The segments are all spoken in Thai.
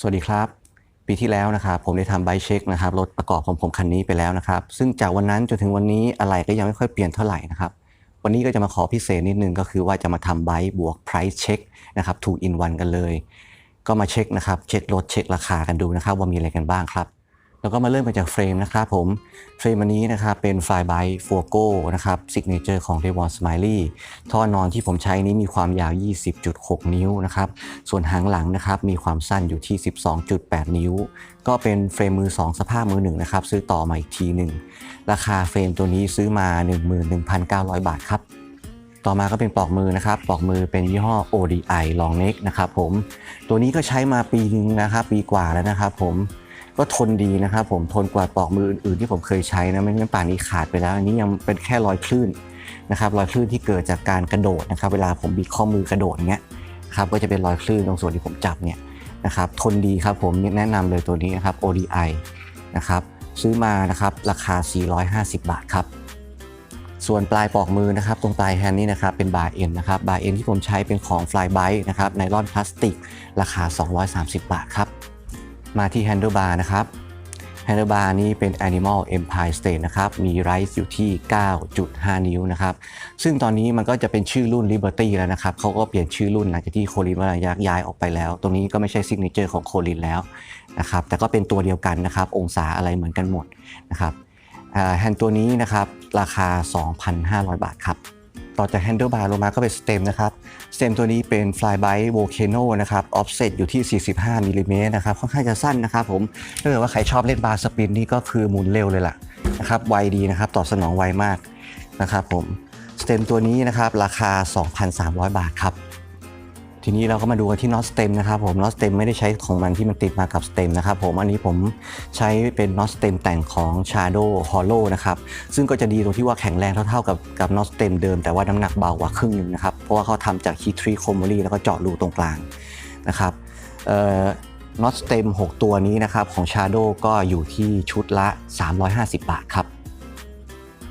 สวัสดีครับ ปีที่แล้วนะครับผมได้ทำไบเช็คนะครับรถประกอบของผมคันนี้ไปแล้วนะครับ ซึ่งจากวันนั้นจนถึงวันนี้อะไรก็ยังไม่ค่อยเปลี่ยนเท่าไหร่นะครับ วันนี้ก็จะมาขอพิเศษนิดนึงก็คือว่าจะมาทำไบบวก price check นะครับ two in one กันเลย ก็มาเช็คนะครับ เช็ครถเช็คราคากันดูนะครับ ว่ามีอะไรกันบ้างครับ แล้วก็มาเริ่มกันจากเฟรมนะครับผม เฟรมอันนี้นะครับเป็นไฟไบฟัวโก้นะครับซิกเนเจอร์ของ d e v o n Smiley ท่อนอนที่ผมใช้นี้มีความยาว 20.6 นิ้วนะครับ ส่วนหางหลังนะครับมีความสั้นอยู่ที่ 12.8 นิ้ว ก็เป็นเฟรมมือ 2 สภาพมือหนึ่งนะครับซื้อต่อมาอีกทีหนึ่งราคาเฟรมตัวนี้ซื้อมา 11,900 บาทครับต่อมาก็เป็นปลอกมือนะครับ ปลอกมือเป็นยี่ห้อ ODI Long Neck นะครับผม ตัวนี้ก็ใช้มาปีนึงนะครับ ปีกว่าแล้วนะครับผม ก็ทนดีนะครับผมทนกว่าปลอกมืออื่นๆที่ผมเคยใช้นะไม่งั้นป่านนี้ขาดไปแล้ว อันนี้ยังเป็นแค่รอยคลื่นนะครับรอยคลื่นที่เกิดจากการกระโดดนะครับ เวลาผมบีบข้อมือกระโดดเงี้ยครับก็จะเป็นรอยคลื่นตรงส่วนที่ผมจับเนี่ยนะครับทนดีครับผมแนะนำเลยตัวนี้นะครับ ODI นะครับซื้อมานะครับราคา 450 บาทครับส่วนปลายปลอกมือนะครับ ตรงปลายแฮนด์นี่นะครับเป็นบาร์เอ็นนะครับบาร์เอ็นที่ผมใช้เป็นของ Flyby นะครับไนลอนพลาสติก ราคา 230 บาทครับ มาที่ Handlebar นะครับ Handlebar นี้เป็น Animal Empire State นะครับ มีไรส์อยู่ที่ 9.5 นิ้วนะครับ ซึ่งตอนนี้มันก็จะเป็นชื่อรุ่น Liberty แล้วนะครับเขาก็เปลี่ยนชื่อรุ่นหลังจากที่โคลินวรายักย้ายออกไปแล้ว ตรงนี้ก็ไม่ใช่ซิกเนเจอร์ของโคลินแล้วนะครับ แต่ก็เป็นตัวเดียวกันนะครับ องศาอะไรเหมือนกันหมดนะครับแฮนด์ตัวนี้นะครับ ราคา 2,500 บาทครับ ต่อจาก handlebar ลงมาก็เป็นสเต็มนะครับสเต็มตัวนี้เป็น flyby volcano นะครับ offset อยู่ที่ 45มิลลิเมตรนะครับค่อนข้างจะสั้นนะครับผมถ้าเกิดว่าใครชอบเล่นบาร์สปินนี่ก็คือหมุนเร็วเลยล่ะนะครับไวดีนะครับตอบสนองไวมากนะครับผมสเต็มตัวนี้นะครับราคา 2,300 บาทครับ ทีนี้เราก็มาดูกันที่น็อตสเต็มนะครับผมน็อตสเต็มไม่ได้ใช้ของมันที่มันติดมากับสเต็มนะครับผมอันนี้ผมใช้เป็นน็อตสเต็มแต่งของ Shadow Hollow นะครับซึ่งก็จะดีตรงที่ว่าแข็งแรงเท่าๆกับกับน็อตสเต็มเดิมแต่ว่าน้ำหนักเบากว่าครึ่งหนึ่งนะครับเพราะว่าเขาทำจากฮีทรีโคมอรี่แล้วก็เจาะรูตรงกลางนะครับน็อตสเต็ม6 ตัวนี้นะครับของ Shadow ก็อยู่ที่ชุดละ 350 บาทครับ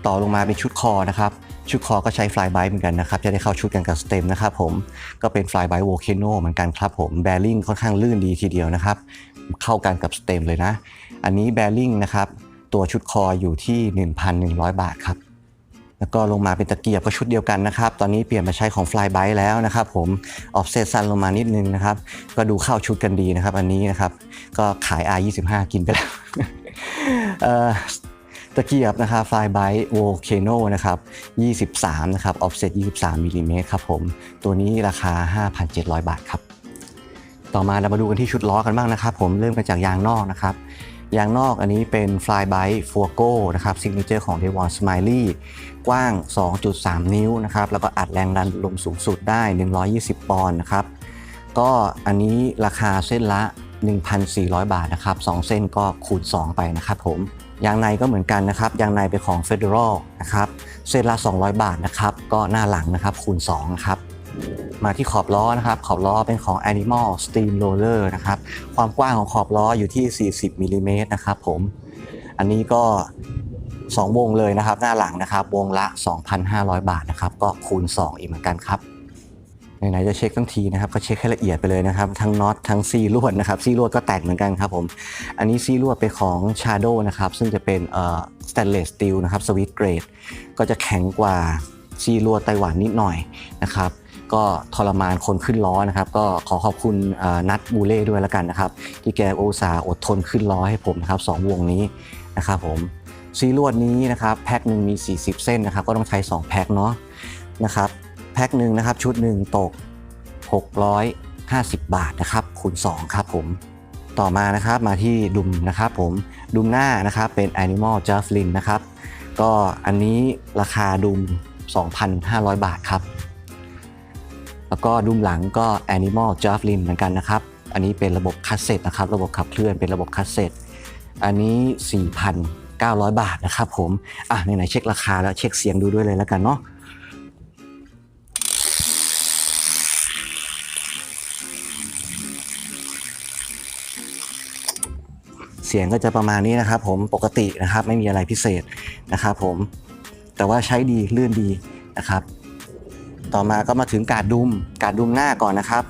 ต่อลงมาเป็นชุดคอนะครับ ชุดคอก็ใช้ฟลายไบเหมือนกันนะครับ จะได้เข้าชุดกันกับสเต็มนะครับผมก็เป็นฟลายไบโวลเคโนเหมือนกันครับผมแบริ่งค่อนข้างลื่นดีทีเดียวนะครับ เข้ากันกับสเต็มเลยนะ อันนี้แบริ่งนะครับ ตัวชุดคออยู่ที่ 1,100 บาทครับแล้วก็ลงมาเป็นตะเกียบก็ชุดเดียวกันนะครับ ตอนนี้เปลี่ยนมาใช้ของ Fly b y แล้วนะครับผมออฟเซตซันลงมานิดนึงนะครับ ก็ดูเข้าชุดกันดีนะครับ อันนี้นะครับ ก็ขาย R25 กินไปแล้ว ตะเกียบนะครับ Fly by Volcano นะครับ 23 นะครับ offset 23มิลลิเมตรครับผม ตัวนี้ราคา 5,700 บาทครับ ต่อมาเรามาดูกันที่ชุดล้อกันบ้างนะครับ ผมเริ่มกันจากยางนอกนะครับ ยางนอกอันนี้เป็น Flyby f o r g o นะครับซิกเนเจอร์ของ d e v o n Smiley กว้าง 2.3 นิ้วนะครับ แล้วก็อัดแรงดันลมสูงสุดได้ 120 ปอนด์นะครับ ก็อันนี้ราคาเส้นละ 1,400 บาทนะครับ 2 เส้นก็คูณ 2 ไปนะครับผม ยางในก็เหมือนกันนะครับ ยางในเป็นของ Federal นะครับ เส้นละ 200 บาทนะครับ ก็หน้าหลังนะครับคูณ2ครับ มาที่ขอบล้อนะครับ ขอบล้อเป็นของ Animal Steam Roller นะครับ ความกว้างของขอบล้ออยู่ที่ 40มิลลิเมตรนะครับผม อันนี้ก็ 2 วงเลยนะครับ หน้าหลังนะครับ วงละ 2,500 บาทนะครับ ก็คูณ 2 อีกเหมือนกันครับ ไหนๆจะเช็คทั้งทีนะครับก็เช็คให้ละเอียดไปเลยนะครับ ทั้งน็อตทั้งซีลวดนะครับซีลวดก็แตกเหมือนกันครับผม อันนี้ซีลวดเป็นของ Shadow นะครับ ซึ่งจะเป็นเอ่อ stainless steel นะครับ sweet grade ก็จะแข็งกว่าซีลวดไต้หวันนิดหน่อยนะครับก็ทรมานคนขึ้นล้อนะครับ ก็ขอขอบคุณนัทบูเล่ด้วยแล้วกันนะครับ ที่แกโอตสาอดทนขึ้นล้อให้ผมนะครับสองวงนี้นะครับผมซีลวดนี้นะครับแพ็คหนึ่งมี 40 เส้นนะครับ ก็ต้องใช้ 2 แพ็คเนาะนะครับ แพ็คหนึ่งนะครับ ชุดหนึ่งตก 650 บาทนะครับคูณ2ครับผมต่อมานะครับมาที่ดุมนะครับผมดุมหน้านะครับเป็น Animal j a v l i n นะครับก็อันนี้ราคาดุม 2,500 บาทครับ แล้วก็ดุมหลังก็ Animal j a v l i n เหมือนกันนะครับ อันนี้เป็นระบบคัสเซ็ตนะครับ ระบบขับเคลื่อนเป็นระบบคัสเซ็ตอันนี้ 4,900 บาทนะครับผมอะไหนๆเช็คราคาแล้วเช็คเสียงดูด้วยเลยแล้วกันเนาะ สียงก็จะประมาณนี้นะครับ ผมปกตินะครับไม่มีอะไรพิเศษนะครับผมแต่ว่าใช้ดีลื่นดีนะครับ ต่อมาก็มาถึงการดุมการดุมหน้าก่อนนะครับ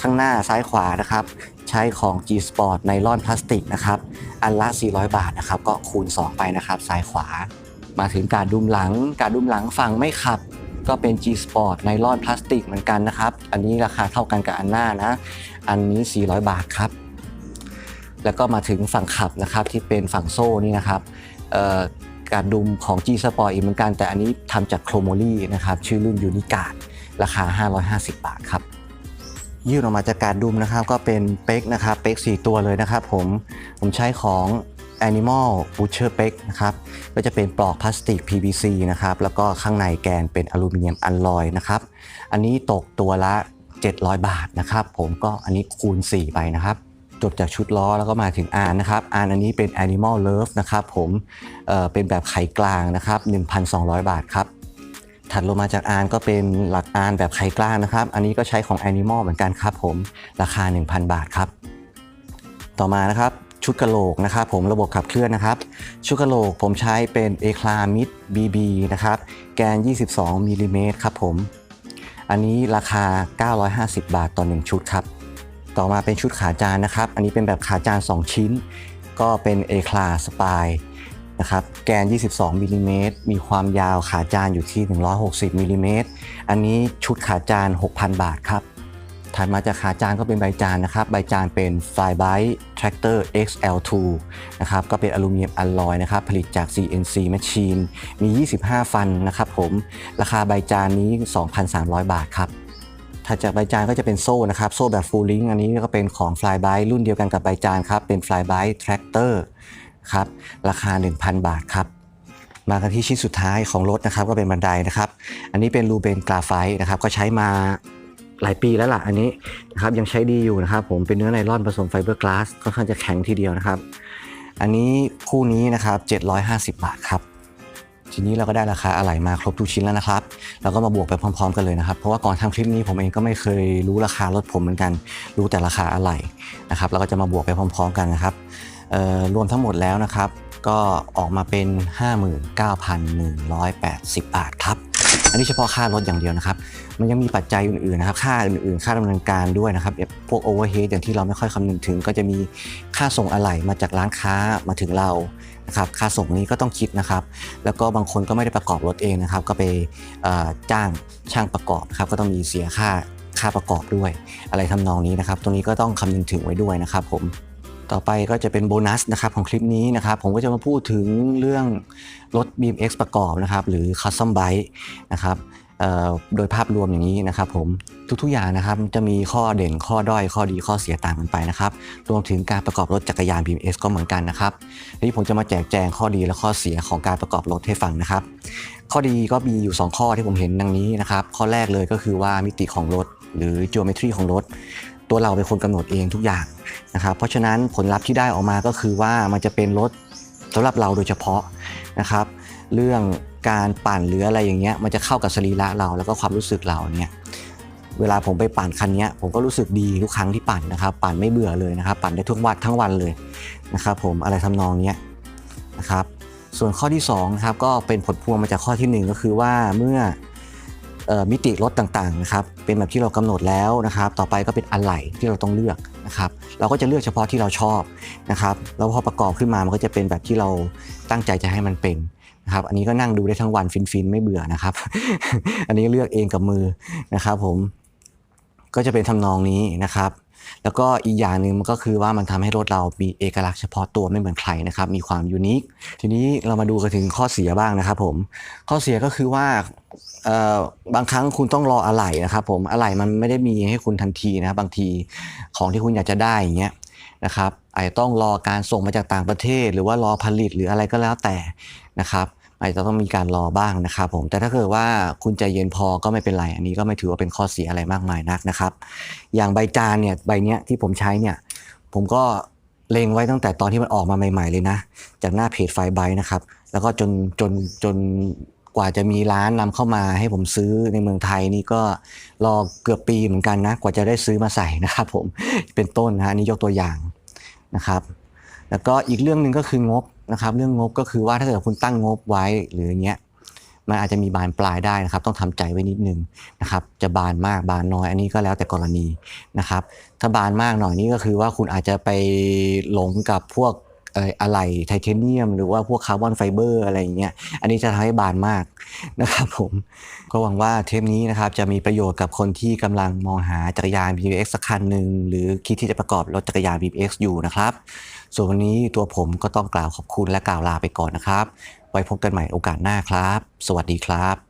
ข้างหน้าซ้ายขวานะครับ ใช้ของ G Sport ไนลอนพลาสติกนะครับอันละ 400 บาทนะครับ ก็คูณ 2 ไปนะครับ ซ้ายขวา มาถึงการดุมหลัง การดุมหลังฝั่งไม่ขับก็เป็น G Sport ไนลอนพลาสติกเหมือนกันนะครับ อันนี้ราคาเท่ากันกับอันหน้านะ อันนี้ 400 บาทครับ แล้วก็มาถึงฝั่งขับนะครับที่เป็นฝั่งโซ่นี่นะครับการดุมของ G Sport อีกเหมือนกัน แต่อันนี้ทำจากโครโมลี่นะครับชื่อรุ่นยูนิกาดราคา 550 บาทครับยื่นออกมาจากการดุมนะครับก็เป็นเป๊กนะครับเป๊ก 4 ตัวเลยนะครับผมผมใช้ของ Animal Butcher เป๊กนะครับก็จะเป็นปลอกพลาสติก PVC นะครับแล้วก็ข้างในแกนเป็นอลูมิเนียมอัลลอยนะครับอันนี้ตกตัวละ 700 บาทนะครับผมก็อันนี้คูณ 4 ไปนะครับ จบจากชุดล้อแล้วก็มาถึงอานนะครับอานอันนี้เป็น Animal Love นะครับผมเเป็นแบบไขกลางนะครับ 1,200 บาทครับ ถัดลงมาจากอานก็เป็นหลักอานแบบไขกลางนะครับ อันนี้ก็ใช้ของ Animal เหมือนกันครับผมราคา 1,000 บาทครับ ต่อมานะครับชุดกระโหลกนะครับผมระบบขับเคลื่อนนะครับ ชุดกระโหลกผมใช้เป็น e c l a m i d BB นะครับแกน 22มิลลิเมตรครับผม อันนี้ราคา 950 บาทต่อ 1 ชุดครับ ต่อมาเป็นชุดขาจานนะครับ อันนี้เป็นแบบขาจาน 2 ชิ้น ก็เป็น a c l a Spy นะครับ แกน 22มิลลิเมตรมีความยาวขาจานอยู่ที่ 160มิลลิเมตรอันนี้ชุดขาจาน 6,000 บาทครับ ถัดมาจากขาจานก็เป็นใบจานนะครับ ใบจานเป็น Flyby Tractor XL2 นะครับ ก็เป็นอลูมิเนียมอลลอยนะครับ ผลิตจาก CNC Machine มี 25 ฟันนะครับผม ราคาใบจานนี้ 2,300 บาทครับ ถัดจากใบจานก็จะเป็นโซ่นะครับโซ่แบบ Full Link อันนี้ก็เป็นของ Flyby รุ่นเดียวกันกับใบจานครับเป็น Flyby Tractor ครับราคา 1,000 บาทครับมากันที่ชิ้นสุดท้ายของรถนะครับก็เป็นบันไดนะครับ อันนี้เป็นรูเบนกราไฟต์นะครับก็ใช้มาหลายปีแล้วล่ะอันนี้นะครับยังใช้ดีอยู่นะครับ ผมเป็นเนื้อไนลอนผสมไฟเบอร์กลาสค่อนข้างจะแข็งทีเดียวนะครับ อันนี้คู่นี้นะครับ 750 บาทครับ ทีนี้เราก็ได้ราคาอะไหล่มาครบทุกชิ้นแล้วนะครับเราก็มาบวกไปพร้อม ๆ กันเลยนะครับ เพราะว่าก่อนทำคลิปนี้ผมเองก็ไม่เคยรู้ราคารถผมเหมือนกัน รู้แต่ราคาอะไหล่นะครับเราก็จะมาบวกไปพร้อม ๆ กันนะครับรวมทั้งหมดแล้วนะครับ ก็ออกมาเป็น 59,180 บาทครับ อันนี้เฉพาะค่ารถอย่างเดียวนะครับ มันยังมีปัจจัยอื่นๆนะครับ ค่าอื่นๆ ค่าดำเนินการด้วยนะครับ พวกโอเวอร์เฮดอย่างที่เราไม่ค่อยคำนึงถึง ก็จะมีค่าส่งอะไหล่มาจากร้านค้ามาถึงเรา นะครับ ค่าส่งนี้ก็ต้องคิดนะครับ แล้วก็บางคนก็ไม่ได้ประกอบรถเองนะครับ ก็ไปจ้างช่างประกอบครับ ก็ต้องมีเสียค่าค่าประกอบด้วย อะไรทำนองนี้นะครับ ตรงนี้ก็ต้องคำนึงถึงไว้ด้วยนะครับผม ต่อไปก็จะเป็นโบนัสนะครับของคลิปนี้นะครับ ผมก็จะมาพูดถึงเรื่องรถ BMX ประกอบนะครับ หรือ Custom Bike นะครับโดยภาพรวมอย่างนี้นะครับผมทุกๆอย่างนะครับจะมีข้อเด่นข้อด้อยข้อดีข้อเสียต่างกันไปนะครับรวมถึงการประกอบรถจักรยาน BMX ก็เหมือนกันนะครับทีนี้ผมจะมาแจกแจงข้อดีและข้อเสียของการประกอบรถให้ฟังนะครับ ข้อดีก็มีอยู่ 2 ข้อที่ผมเห็นดังนี้นะครับ ข้อแรกเลยก็คือว่ามิติของรถ หรือ geometry ของรถ ตัวเราเป็นคนกำหนดเองทุกอย่างนะครับ เพราะฉะนั้นผลลัพธ์ที่ได้ออกมาก็คือว่ามันจะเป็นรถสำหรับเราโดยเฉพาะนะครับ เรื่องการปั่นหรืออะไรอย่างเงี้ยมันจะเข้ากับสรีระเราแล้วก็ความรู้สึกเราเนี่ยเวลาผมไปปั่นคันเนี้ยผมก็รู้สึกดีทุกครั้งที่ปั่นนะครับ ปั่นไม่เบื่อเลยนะครับ ปั่นได้ทุกวันทั้งวันเลยนะครับ ผมอะไรทำนองเนี้ยนะครับ ส่วนข้อที่2นะครับก็เป็นผลพวงมาจากข้อทีหนึ่1 ก็คือว่าเมื่อ มิติรถต่างๆนะครับเป็นแบบที่เรากำหนดแล้วนะครับ ต่อไปก็เป็นอะไหล่ที่เราต้องเลือกนะครับเราก็จะเลือกเฉพาะที่เราชอบนะครับแล้วพอประกอบขึ้นมามันก็จะเป็นแบบที่เราตั้งใจจะให้มันเป็นนะครับอันนี้ก็นั่งดูได้ทั้งวันฟินๆไม่เบื่อนะครับ อันนี้เลือกเองกับมือนะครับ ผมก็จะเป็นทำนองนี้นะครับแล้วก็อีกอย่างหนึ่งมันก็คือว่ามันทำให้รถเรามีเอกลักษณ์เฉพาะตัวไม่เหมือนใครนะครับ มีความยูนิค ทีนี้เรามาดูกันถึงข้อเสียบ้างนะครับผม ข้อเสียก็คือว่า บางครั้งคุณต้องรออะไหล่นะครับผมอะไหล่มันไม่ได้มีให้คุณทันทีนะครับบางทีของที่คุณอยากจะได้อย่างเงี้ยนะครับอาจจะต้องรอการส่งมาจากต่างประเทศ หรือว่ารอผลิตหรืออะไรก็แล้วแต่นะครับอาจจะต้องมีการรอบ้างนะครับผมแต่ถ้าเกิดว่าคุณใจเย็นพอก็ไม่เป็นไร อันนี้ก็ไม่ถือว่าเป็นข้อเสียอะไรมากมายนักนะครับ อย่างใบจานเนี่ยใบเนี้ยที่ผมใช้เนี่ยผมก็เล็งไว้ตั้งแต่ตอนที่มันออกมาใหม่ ๆ เลยนะ จากหน้าเพจไฟไบนะครับ แล้วก็จนจนจน กว่าจะมีร้านนำเข้ามาให้ผมซื้อในเมืองไทยนี่ก็รอเกือบปีเหมือนกันนะกว่าจะได้ซื้อมาใส่นะครับผมเป็นต้นนะฮะนี่ยกตัวอย่างนะครับ แล้วก็อีกเรื่องหนึ่งก็คืองบนะครับเรื่องงบก็คือว่าถ้าเกิดคุณตั้งงบไว้หรืออย่างเงี้ยมันอาจจะมีบานปลายได้นะครับ ต้องทำใจไว้นิดนึงนะครับจะบานมากบานน้อย อันนี้ก็แล้วแต่กรณีนะครับ ถ้าบานมากหน่อยนี่ก็คือว่าคุณอาจจะไปหลงกับพวก อะไหล่ไทเทเนียม หรือว่าพวกคาร์บอนไฟเบอร์อะไรอย่างเงี้ยอันนี้จะทำให้บานมากนะครับผมก็หวังว่าเทปนี้นะครับจะมีประโยชน์กับคนที่กำลังมองหาจักรยาน BMX สักคันหนึ่งหรือคิดที่จะประกอบรถจักรยาน BMX อยู่นะครับ ส่วนวันนี้ตัวผมก็ต้องกล่าวขอบคุณและกล่าวลาไปก่อนนะครับ ไว้พบกันใหม่โอกาสหน้าครับ สวัสดีครับ